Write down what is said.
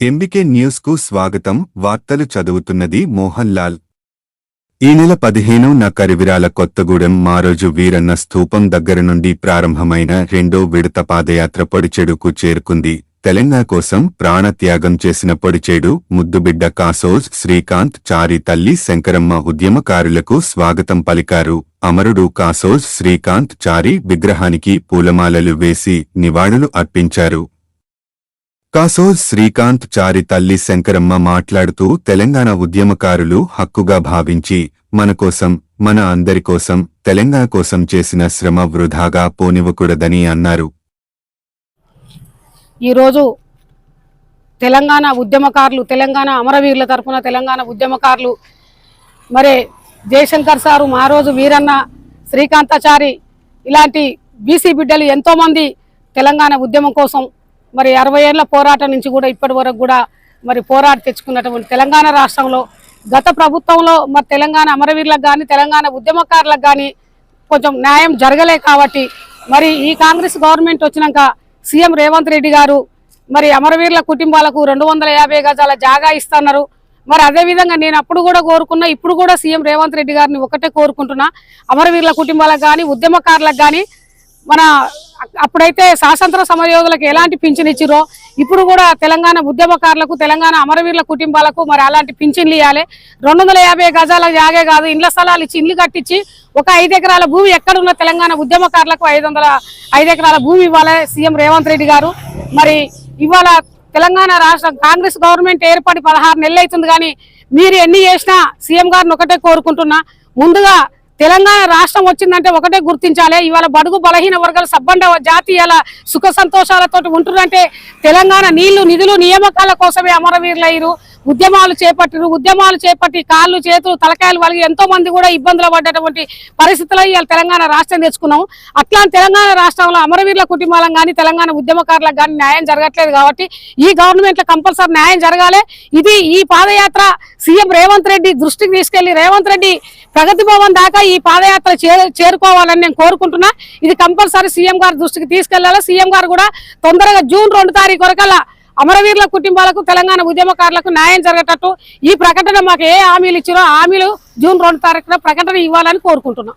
MBK న్యూస్కు స్వాగతం. వార్తలు చదువుతున్నది మోహన్ లాల్ ఈ నెల పదిహేను న కరివిరాల కొత్తగూడెం మారోజు వీరన్న స్థూపం దగ్గర నుండి ప్రారంభమైన రెండో విడత పాదయాత్ర పొడిచెడుకు చేరుకుంది. తెలంగాణ కోసం ప్రాణత్యాగం చేసిన పొడిచేడు ముద్దుబిడ్డ కాసోజ్ శ్రీకాంత్ చారి తల్లి శంకరమ్మ ఉద్యమకారులకు స్వాగతం పలికారు. అమరుడు కాసోజ్ శ్రీకాంత్ చారి విగ్రహానికి పూలమాలలు వేసి నివాళులు అర్పించారు. కాసోజ్ శ్రీకాంత్ చారి తల్లి శంకరమ్మ మాట్లాడుతూ తెలంగాణ ఉద్యమకారులు హక్కుగా భావించి మన కోసం మన అందరి కోసం తెలంగాణ కోసం చేసిన శ్రమ వృధాగా పోనివ్వకూడదని అన్నారు. ఈరోజు తెలంగాణ ఉద్యమకారులు తెలంగాణ అమరవీరుల తరఫున తెలంగాణ ఉద్యమకారులు మరి జయశంకర్ సారు మా రోజు వీరన్న శ్రీకాంతాచారి ఇలాంటి బీసీ బిడ్డలు ఎంతోమంది తెలంగాణ ఉద్యమం కోసం మరి అరవై ఏళ్ళ పోరాటం నుంచి కూడా ఇప్పటి వరకు కూడా మరి పోరాట తెచ్చుకున్నటువంటి తెలంగాణ రాష్ట్రంలో గత ప్రభుత్వంలో మరి తెలంగాణ అమరవీరులకు కానీ తెలంగాణ ఉద్యమకారులకు కానీ కొంచెం న్యాయం జరగలే కాబట్టి మరి ఈ కాంగ్రెస్ గవర్నమెంట్ వచ్చినాక సీఎం రేవంత్ రెడ్డి గారు మరి అమరవీరుల కుటుంబాలకు రెండు వందల యాభై గజాల జాగా ఇస్తున్నారు. మరి అదే విధంగా నేను అప్పుడు కూడా కోరుకున్నా ఇప్పుడు కూడా సీఎం రేవంత్ రెడ్డి గారిని ఒకటే కోరుకుంటున్నా. అమరవీరుల కుటుంబాలకు కానీ ఉద్యమకారులకు కానీ మన అప్పుడైతే స్వాతంత్ర సమరయోధులకు ఎలాంటి పింఛన్ ఇచ్చిరో ఇప్పుడు కూడా తెలంగాణ ఉద్యమకారులకు తెలంగాణ అమరవీరుల కుటుంబాలకు మరి అలాంటి పింఛన్లు ఇవ్వాలి రెండు వందల యాభై గజాల జాగే కాదు ఇండ్ల స్థలాలు ఇచ్చి ఇల్లు కట్టించి ఒక ఐదు ఎకరాల భూమి ఎక్కడున్న తెలంగాణ ఉద్యమకారులకు ఐదు వందల ఐదు ఎకరాల భూమి ఇవ్వాలి సీఎం రేవంత్ రెడ్డి గారు. మరి ఇవాళ తెలంగాణ రాష్ట్ర కాంగ్రెస్ గవర్నమెంట్ ఏర్పడి పదహారు నెలలు అవుతుంది కానీ మీరు ఎన్ని చేసినా సీఎం గారిని ఒకటే కోరుకుంటున్నా. ముందుగా తెలంగాణ రాష్ట్రం వచ్చిందంటే ఒకటే గుర్తించాలి. ఇవాళ బడుగు బలహీన వర్గాల సబ్బండ జాతీయాల సుఖ సంతోషాలతో ఉంటున్నారంటే తెలంగాణ నీళ్ళు నిధులు నియామకాల కోసమే అమరవీరులయ్యారు ఉద్యమాలు చేపట్టిరు ఉద్యమాలు చేపట్టి కాళ్ళు చేతులు తలకాయలు వలిగి ఎంతో మంది కూడా ఇబ్బందులు పడ్డటువంటి పరిస్థితుల్లో ఇవాళ తెలంగాణ రాష్ట్రం తెచ్చుకున్నాం. అట్లాంటి తెలంగాణ రాష్ట్రంలో అమరవీరుల కుటుంబాలకు కానీ తెలంగాణ ఉద్యమకారులకు కానీ న్యాయం జరగట్లేదు కాబట్టి ఈ గవర్నమెంట్లో కంపల్సరీ న్యాయం జరగాలి. ఇది ఈ పాదయాత్ర సీఎం రేవంత్ రెడ్డి దృష్టికి తీసుకెళ్ళి రేవంత్ రెడ్డి ప్రగతి భవన్ దాకా ఈ పాదయాత్ర చే- చేరుకోవాలని నేను కోరుకుంటున్నా. ఇది కంపల్సరీ సీఎం గారి దృష్టికి తీసుకెళ్ళాలి? సీఎం గారు కూడా తొందరగా జూన్ రెండు తారీఖు వరకల్లా అమరవీరుల కుటుంబాలకు తెలంగాణ ఉద్యమకారులకు న్యాయం జరగటట్టు ఈ ప్రకటన మాకు ఏ హామీలు ఇచ్చారో ఆ హామీలు జూన్ రెండు తారీఖున ప్రకటన ఇవ్వాలని కోరుకుంటున్నాం.